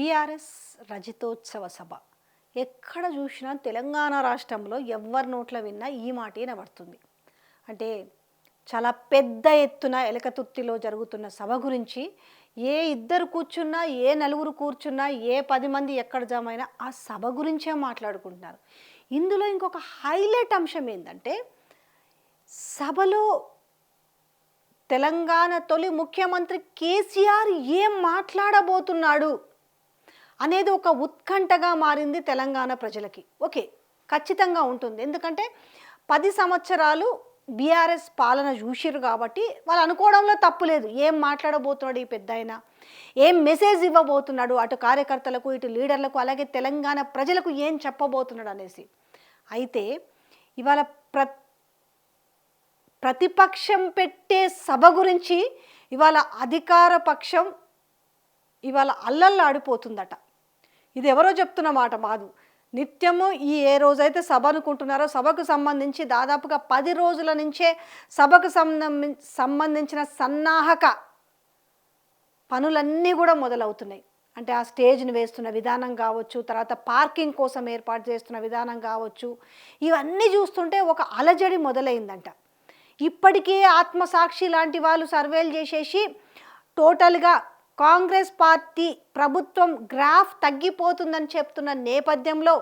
BRS రజతోత్సవ సభ. ఎక్కడ చూసినా తెలంగాణ రాష్ట్రంలో ఎవరి నోట్ల విన్నా ఈ మాట వినబడుతుంది అంటే చాలా పెద్ద ఎత్తున ఎలకతుర్తిలో జరుగుతున్న సభ గురించి ఏ ఇద్దరు కూర్చున్నా ఏ నలుగురు కూర్చున్నా ఏ పది మంది ఎక్కడ జమైనా ఆ సభ గురించే మాట్లాడుకుంటున్నారు. ఇందులో ఇంకొక హైలైట్ అంశం ఏంటంటే సభలో తెలంగాణ తొలి ముఖ్యమంత్రి కేసీఆర్ ఏం మాట్లాడబోతున్నాడు? అనేది ఒక ఉత్కంఠగా మారింది తెలంగాణ ప్రజలకి. ఓకే ఖచ్చితంగా ఉంటుంది. ఎందుకంటే పది సంవత్సరాలు బీఆర్ఎస్ పాలన చూసిరు కాబట్టి వాళ్ళు అనుకోవడంలో తప్పు లేదు. ఏం మాట్లాడబోతున్నాడు ఈ పెద్ద ఆయన ఏం మెసేజ్ ఇవ్వబోతున్నాడు అటు కార్యకర్తలకు ఇటు లీడర్లకు అలాగే తెలంగాణ ప్రజలకు ఏం చెప్పబోతున్నాడు అనేసి? అయితే ఇవాళ ప్ర ప్రతిపక్షం పెట్టే సభ గురించి ఇవాళ అధికార పక్షం ఇవాళ అల్లల్లాడిపోతుందట. ఇది ఎవరో చెప్తున్న మాట మాదు. నిత్యము ఈ ఏ రోజైతే సభ అనుకుంటున్నారో సభకు సంబంధించి దాదాపుగా పది రోజుల నుంచే సభకు సంబంధం సంబంధించిన సన్నాహక పనులన్నీ కూడా మొదలవుతున్నాయి. అంటే ఆ స్టేజ్ని వేస్తున్న విధానం కావచ్చు తర్వాత పార్కింగ్ కోసం ఏర్పాటు చేస్తున్న విధానం కావచ్చు ఇవన్నీ చూస్తుంటే ఒక అలజడి మొదలైందంట. ఇప్పటికే ఆత్మసాక్షి లాంటి వాళ్ళు సర్వేలు చేసేసి టోటల్గా కాంగ్రెస్ పార్టీ ప్రభుత్వం గ్రాఫ్ తగ్గిపోతుందని చెప్తున్న నేపథ్యంలో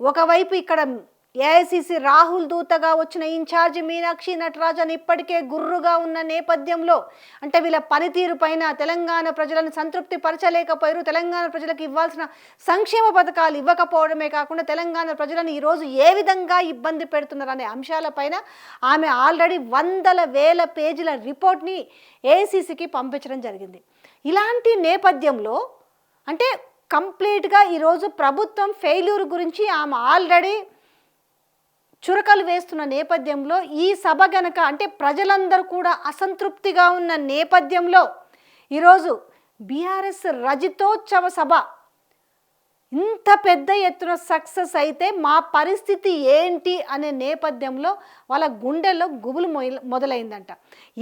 ఒకవైపు ఇక్కడ ఏఐసిసి రాహుల్ దూతగా వచ్చిన ఇన్ఛార్జి మీనాక్షి నటరాజన్ ఇప్పటికే గుర్రుగా ఉన్న నేపథ్యంలో అంటే వీళ్ళ పనితీరు పైన తెలంగాణ ప్రజలను సంతృప్తి పరచలేకపోయారు. తెలంగాణ ప్రజలకు ఇవ్వాల్సిన సంక్షేమ పథకాలు ఇవ్వకపోవడమే కాకుండా తెలంగాణ ప్రజలను ఈరోజు ఏ విధంగా ఇబ్బంది పెడుతున్నారు అనే అంశాలపైన ఆమె ఆల్రెడీ వందల వేల పేజీల రిపోర్ట్ని ఏఐసిసికి పంపించడం జరిగింది. ఇలాంటి నేపథ్యంలో అంటే కంప్లీట్గా ఈరోజు ప్రభుత్వం ఫెయిల్యూర్ గురించి ఆమె ఆల్రెడీ చురకలు వేస్తున్న నేపథ్యంలో ఈ సభ గనక అంటే ప్రజలందరూ కూడా అసంతృప్తిగా ఉన్న నేపథ్యంలో ఈరోజు బీఆర్ఎస్ రజితోత్సవ సభ ఇంత పెద్ద ఎత్తున సక్సెస్ అయితే మా పరిస్థితి ఏంటి అనే నేపథ్యంలో వాళ్ళ గుండెల్లో గుబులు మొదలైందంట.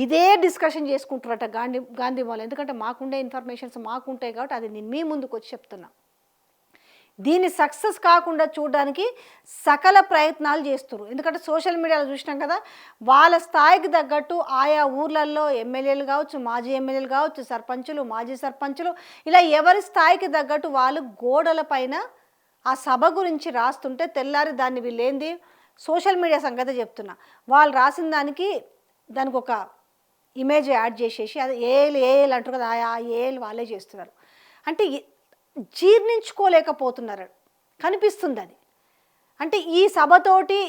ఇదే డిస్కషన్ చేసుకుంటారట గాంధీ గాంధీ వాళ్ళు. ఎందుకంటే మాకుండే ఇన్ఫర్మేషన్స్ మాకుంటాయి కాబట్టి అది నేను మీ ముందుకు వచ్చి చెప్తున్నా. దీన్ని సక్సెస్ కాకుండా చూడడానికి సకల ప్రయత్నాలు చేస్తున్నారు ఎందుకంటే సోషల్ మీడియాలో చూసినాం కదా వాళ్ళ స్థాయికి తగ్గట్టు ఆయా ఊర్లలో ఎమ్మెల్యేలు కావచ్చు మాజీ ఎమ్మెల్యేలు కావచ్చు సర్పంచులు మాజీ సర్పంచులు ఇలా ఎవరి స్థాయికి తగ్గట్టు వాళ్ళు గోడల పైన ఆ సభ గురించి రాస్తుంటే తెల్లారి దాన్ని వీళ్ళేంది? సోషల్ మీడియా సంగతి చెప్తున్నా. వాళ్ళు రాసిన దానికి దానికి ఒక ఇమేజ్ యాడ్ చేసేసి అది ఏలు ఏలు అంటారు కదా ఆ ఏలు వాళ్ళే చేస్తున్నారు. అంటే జీర్ణించుకోలేకపోతున్నారు. కనిపిస్తుంది అది అంటే ఈ సభతోటి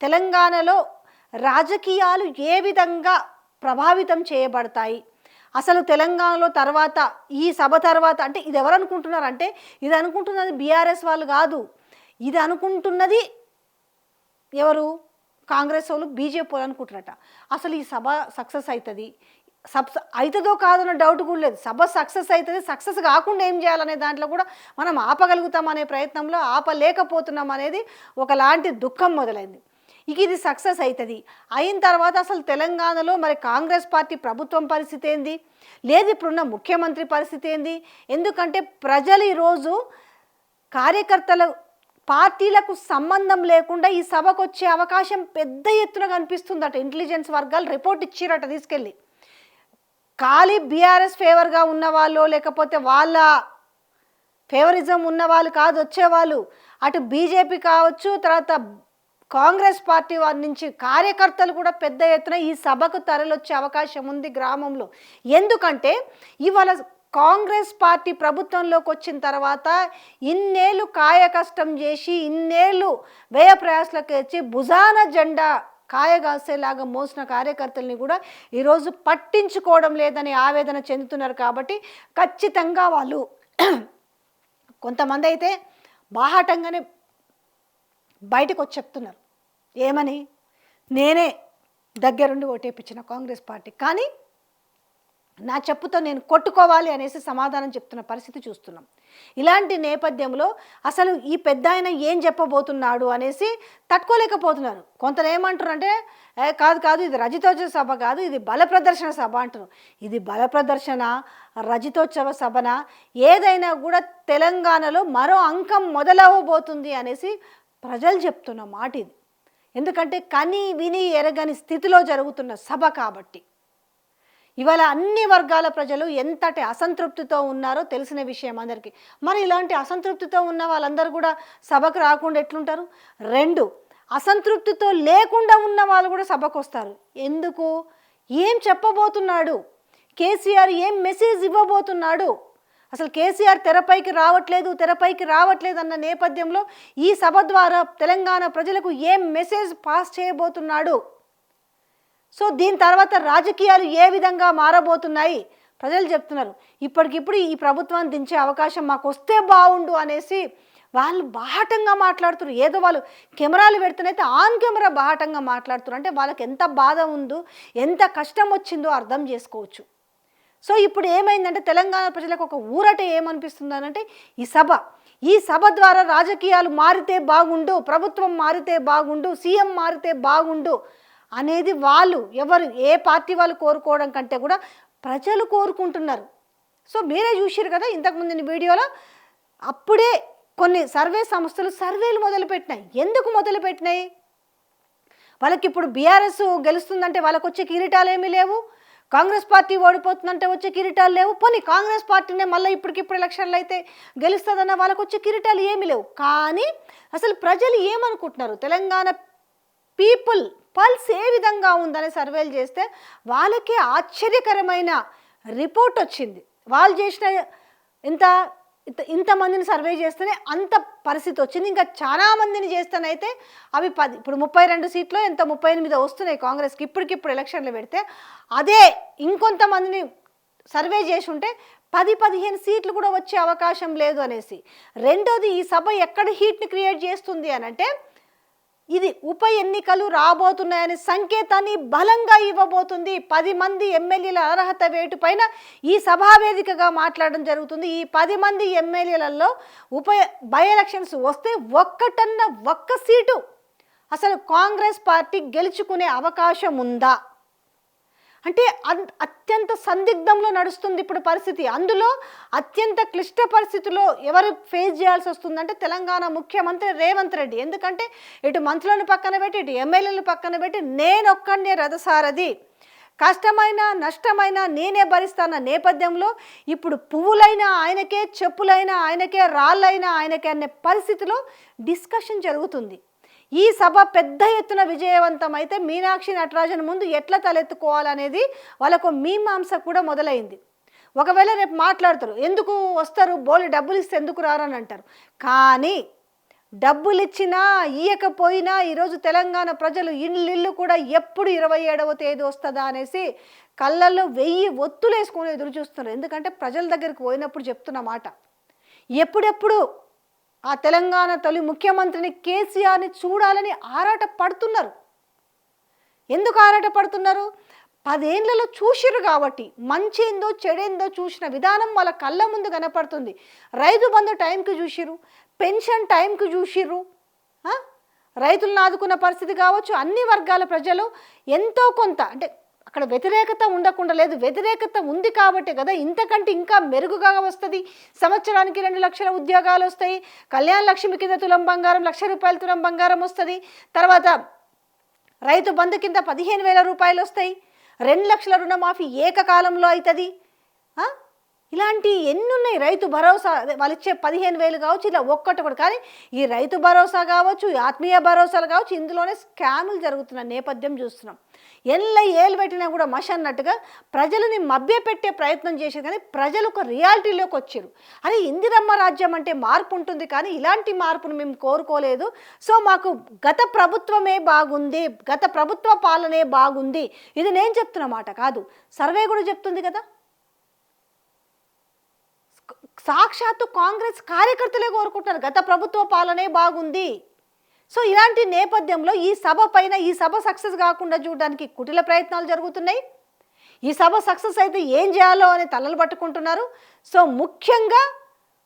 తెలంగాణలో రాజకీయాలు ఏ విధంగా ప్రభావితం చేయబడతాయి? అసలు తెలంగాణలో తర్వాత ఈ సభ తర్వాత అంటే ఇది ఎవరు అనుకుంటున్నారంటే ఇది అనుకుంటున్నది బీఆర్ఎస్ వాళ్ళు కాదు. ఇది అనుకుంటున్నది ఎవరు? కాంగ్రెస్ వాళ్ళు బీజేపీ వాళ్ళు అనుకుంటారట అసలు ఈ సభ సక్సెస్ అవుతుంది? సబ్ అవుతుందో కాదన్న డౌట్ కూడా లేదు. సభ సక్సెస్ అవుతుంది సక్సెస్ కాకుండా ఏం చేయాలనే దాంట్లో కూడా మనం ఆపగలుగుతాం అనే ప్రయత్నంలో ఆపలేకపోతున్నాం అనేది ఒకలాంటి దుఃఖం మొదలైంది. ఇక ఇది సక్సెస్ అవుతుంది అయిన తర్వాత అసలు తెలంగాణలో మరి కాంగ్రెస్ పార్టీ ప్రభుత్వం పరిస్థితి ఏంది? లేదు ఇప్పుడున్న ముఖ్యమంత్రి పరిస్థితి ఏంది? ఎందుకంటే ప్రజలు ఈరోజు కార్యకర్తల పార్టీలకు సంబంధం లేకుండా ఈ సభకు వచ్చే అవకాశం పెద్ద ఎత్తున కనిపిస్తుందట. ఇంటెలిజెన్స్ వర్గాలు రిపోర్ట్ ఇచ్చిరట తీసుకెళ్ళి. ఖాళీ బీఆర్ఎస్ ఫేవర్గా ఉన్నవాళ్ళు లేకపోతే వాళ్ళ ఫేవరిజం ఉన్నవాళ్ళు కాదు వచ్చేవాళ్ళు. అటు బీజేపీ కావచ్చు తర్వాత కాంగ్రెస్ పార్టీ వారి నుంచి కార్యకర్తలు కూడా పెద్ద ఎత్తున ఈ సభకు తరలొచ్చే అవకాశం ఉంది గ్రామంలో. ఎందుకంటే ఇవాళ కాంగ్రెస్ పార్టీ ప్రభుత్వంలోకి వచ్చిన తర్వాత ఇన్నేళ్ళు కాయ కష్టం చేసి ఇన్నేళ్ళు వ్యయ ప్రయాసలకు వచ్చి భుజాన జెండా కాయగాసేలాగా మోసిన కార్యకర్తల్ని కూడా ఈరోజు పట్టించుకోవడం లేదని ఆవేదన చెందుతున్నారు కాబట్టి ఖచ్చితంగా వాళ్ళు కొంతమంది అయితే బాహాటంగానే బయటకు వచ్చి చెప్తున్నారు. ఏమని? నేనే దగ్గరుండి ఓటేపించిన కాంగ్రెస్ పార్టీ. కానీ నా చెప్పుతో నేను కొట్టుకోవాలి అనేసి సమాధానం చెప్తున్న పరిస్థితి చూస్తున్నాం. ఇలాంటి నేపథ్యంలో అసలు ఈ పెద్ద ఆయన ఏం చెప్పబోతున్నాడు అనేసి తట్టుకోలేకపోతున్నారు. కొంత ఏమంటారంటే "ఏ, కాదు కాదు ఇది రజితోత్సవ సభ కాదు ఇది బల ప్రదర్శన సభ అంటారు ఇది బల ప్రదర్శన రజితోత్సవ సభన? ఏదైనా కూడా తెలంగాణలో మరో అంకం మొదలవబోతుంది అనేసి ప్రజలు చెప్తున్న మాట ఇది ఎందుకంటే కని విని ఎరగని స్థితిలో జరుగుతున్న సభ కాబట్టి. ఇవాళ అన్ని వర్గాల ప్రజలు ఎంతటి అసంతృప్తితో ఉన్నారో తెలిసిన విషయం అందరికీ. మరి ఇలాంటి అసంతృప్తితో ఉన్న వాళ్ళందరూ కూడా సభకు రాకుండా ఎట్లుంటారు? రెండు అసంతృప్తితో లేకుండా ఉన్న వాళ్ళు కూడా సభకు వస్తారు. ఎందుకు? ఏం చెప్పబోతున్నాడు? కేసీఆర్ ఏం మెసేజ్ ఇవ్వబోతున్నాడు? అసలు కేసీఆర్ తెరపైకి రావట్లేదు తెరపైకి రావట్లేదు అన్న నేపథ్యంలో ఈ సభ ద్వారా తెలంగాణ ప్రజలకు ఏం మెసేజ్ పాస్ చేయబోతున్నాడు? సో దీని తర్వాత రాజకీయాలు ఏ విధంగా మారబోతున్నాయి? ప్రజలు చెప్తున్నారు ఇప్పటికిప్పుడు ఈ ప్రభుత్వాన్ని దించే అవకాశం మాకు వస్తే బాగుండు అనేసి వాళ్ళు బాహటంగా మాట్లాడుతున్నారు ఏదో వాళ్ళు కెమెరాలు పెడుతున్నైతే ఆన్ కెమెరా బాహటంగా మాట్లాడుతున్నారు అంటే వాళ్ళకి ఎంత బాధ ఉందో ఎంత కష్టం వచ్చిందో అర్థం చేసుకోవచ్చు. సో ఇప్పుడు ఏమైందంటే తెలంగాణ ప్రజలకు ఒక ఊరట ఏమనిపిస్తుంది అంటే ఈ సభ. ఈ సభ ద్వారా రాజకీయాలు మారితే బాగుండు ప్రభుత్వం మారితే బాగుండు సీఎం మారితే బాగుండు అనేది వాళ్ళు ఎవరు ఏ పార్టీ వాళ్ళు కోరుకోవడం కంటే కూడా ప్రజలు కోరుకుంటున్నారు. సో మీరే చూసారు కదా ఇంతకుముందు వీడియోలో అప్పుడే కొన్ని సర్వే సంస్థలు సర్వేలు మొదలుపెట్టినాయి. ఎందుకు మొదలుపెట్టినాయి? వాళ్ళకి ఇప్పుడు బీఆర్ఎస్ గెలుస్తుందంటే వాళ్ళకు వచ్చే కిరీటాలు ఏమీ లేవు. కాంగ్రెస్ పార్టీ ఓడిపోతుందంటే వచ్చే కిరీటాలు లేవు. పోనీ కాంగ్రెస్ పార్టీనే మళ్ళీ ఇప్పటికిప్పుడు ఎలక్షన్లు అయితే గెలుస్తుందన్న వాళ్ళకి వచ్చే కిరీటాలు ఏమీ లేవు. కానీ అసలు ప్రజలు ఏమనుకుంటున్నారు? తెలంగాణ పీపుల్ పల్స్ ఏ విధంగా ఉందని సర్వేలు చేస్తే వాళ్ళకే ఆశ్చర్యకరమైన రిపోర్ట్ వచ్చింది. వాళ్ళు చేసిన ఇంత ఇంత ఇంతమందిని సర్వే చేస్తేనే అంత పరిస్థితి వచ్చింది. ఇంకా చాలా మందిని చేస్తేనైతే అవి పది ఇప్పుడు ముప్పై రెండు సీట్లు ఎంత ముప్పై ఎనిమిది వస్తున్నాయి కాంగ్రెస్కి ఇప్పటికిప్పుడు ఎలక్షన్లు పెడితే అదే ఇంకొంతమందిని సర్వే చేసి ఉంటే పది పదిహేను సీట్లు కూడా వచ్చే అవకాశం లేదు అనేసి. రెండోది ఈ సభ ఎక్కడ హీట్ని క్రియేట్ చేస్తుంది అని అంటే ఇది ఉప ఎన్నికలు రాబోతున్నాయనే సంకేతాన్ని బలంగా ఇవ్వబోతుంది. పది మంది ఎమ్మెల్యేల అర్హత వేటు పైన ఈ సభావేదికగా మాట్లాడడం జరుగుతుంది. ఈ పది మంది ఎమ్మెల్యేలలో ఉప బై ఎలక్షన్స్ వస్తే ఒక్కటన్న ఒక్క సీటు. అసలు కాంగ్రెస్ పార్టీ గెలుచుకునే అవకాశం ఉందా? అంటే అత్యంత సందిగ్ధంలో నడుస్తుంది ఇప్పుడు పరిస్థితి. అందులో అత్యంత క్లిష్ట పరిస్థితిలో ఎవరు ఫేస్ చేయాల్సి వస్తుందంటే తెలంగాణ ముఖ్యమంత్రి రేవంత్ రెడ్డి. ఎందుకంటే ఇటు మంత్రులను పక్కన పెట్టి ఇటు ఎమ్మెల్యేలను పక్కన పెట్టి నేనొక్కడే రథసారథి. కష్టమైన నష్టమైన నేనే భరిస్తాన్న నేపథ్యంలో ఇప్పుడు పువ్వులైనా ఆయనకే చెప్పులైనా ఆయనకే రాళ్ళైనా ఆయనకే అనే పరిస్థితిలో డిస్కషన్ జరుగుతుంది. ఈ సభ పెద్ద ఎత్తున విజయవంతం అయితే మీనాక్షి నటరాజన్ ముందు ఎట్లా తలెత్తుకోవాలనేది వాళ్ళకు మీమాంస కూడా మొదలైంది. ఒకవేళ రేపు మాట్లాడతారు ఎందుకు వస్తారు బోలి డబ్బులు ఇస్తే ఎందుకు రారని అంటారు. కానీ డబ్బులు ఇచ్చినా ఇయ్యకపోయినా ఈరోజు తెలంగాణ ప్రజలు ఇల్లు కూడా ఎప్పుడు ఇరవై ఏడవ తేదీ వస్తుందా అనేసి కళ్ళల్లో వెయ్యి ఒత్తులేసుకొని ఎదురు చూస్తున్నారు ఎందుకంటే ప్రజల దగ్గరికి పోయినప్పుడు చెప్తున్న మాట. ఎప్పుడెప్పుడు ఆ తెలంగాణ తొలి ముఖ్యమంత్రిని కేసీఆర్ని చూడాలని ఆరాట పడుతున్నారు. ఎందుకు ఆరాట పడుతున్నారు? పదేళ్ళలో చూసిరు కాబట్టి మంచి ఏందో చెడేందో చూసిన విధానం వాళ్ళ కళ్ళ ముందు కనపడుతుంది. రైతు బంధు టైంకి చూసిరు పెన్షన్ టైంకి చూసిర్రు రైతులను ఆదుకున్న పరిస్థితి కావచ్చు అన్ని వర్గాల ప్రజలు ఎంతో కొంత అంటే అక్కడ వ్యతిరేకత ఉండకుండా లేదు. వ్యతిరేకత ఉంది కాబట్టి కదా ఇంతకంటే ఇంకా మెరుగుగా వస్తుంది. సంవత్సరానికి రెండు లక్షల ఉద్యోగాలు వస్తాయి. కళ్యాణ లక్ష్మి కింద తులం బంగారం లక్ష రూపాయల తులం బంగారం వస్తుంది. తర్వాత రైతు బంధు కింద పదిహేను వేల రూపాయలు వస్తాయి. రెండు లక్షల రుణమాఫీ ఏకకాలంలో అవుతుంది ఇలాంటి ఎన్ని ఉన్నాయి రైతు భరోసా. వాళ్ళు ఇచ్చే పదిహేను వేలు కావచ్చు ఇలా ఒక్కటి కూడా కానీ ఈ రైతు భరోసా కావచ్చు ఆత్మీయ భరోసాలు కావచ్చు ఇందులోనే స్కాములు జరుగుతున్న నేపథ్యం చూస్తున్నాం. ఎల్ల ఏలు పెట్టినా కూడా మష అన్నట్టుగా ప్రజలని మభ్యపెట్టే ప్రయత్నం చేసేది కానీ ప్రజలు ఒక రియాలిటీలోకి వచ్చారు. అరే ఇందిరమ్మ రాజ్యం అంటే మార్పు ఉంటుంది కానీ ఇలాంటి మార్పును మేము కోరుకోలేదు. సో మాకు గత ప్రభుత్వమే బాగుంది గత ప్రభుత్వ పాలనే బాగుంది. ఇది నేను చెప్తున్న మాట కాదు. సర్వే కూడా చెప్తుంది కదా. సాక్షాత్తు కాంగ్రెస్ కార్యకర్తలే కోరుకుంటున్నారు. గత ప్రభుత్వ పాలనే బాగుంది. సో ఇలాంటి నేపథ్యంలో ఈ సభ పైన ఈ సభ సక్సెస్ కాకుండా చూడడానికి కుటిల ప్రయత్నాలు జరుగుతున్నాయి. ఈ సభ సక్సెస్ అయితే ఏం చేయాలో అని తలలు పట్టుకుంటున్నారు. సో ముఖ్యంగా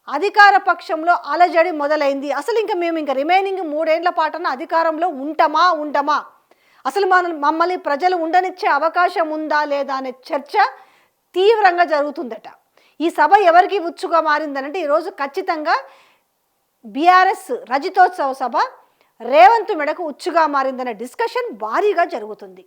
అధికార పక్షంలో అలజడి మొదలైంది. అసలు ఇంకా మేము ఇంకా రిమైనింగ్ మూడేండ్ల పాటన అధికారంలో ఉంటామా ఉండమా? అసలు మన మమ్మల్ని ప్రజలు ఉండనిచ్చే అవకాశం ఉందా లేదా అనే చర్చ తీవ్రంగా జరుగుతుందట. ఈ సభ ఎవరికి ఉచ్చుగా మారిందనంటే ఈరోజు ఖచ్చితంగా బీఆర్ఎస్ రజితోత్సవ సభ రేవంత్ మెడకు ఉచ్చుగా మారిందనే డిస్కషన్ భారీగా జరుగుతుంది.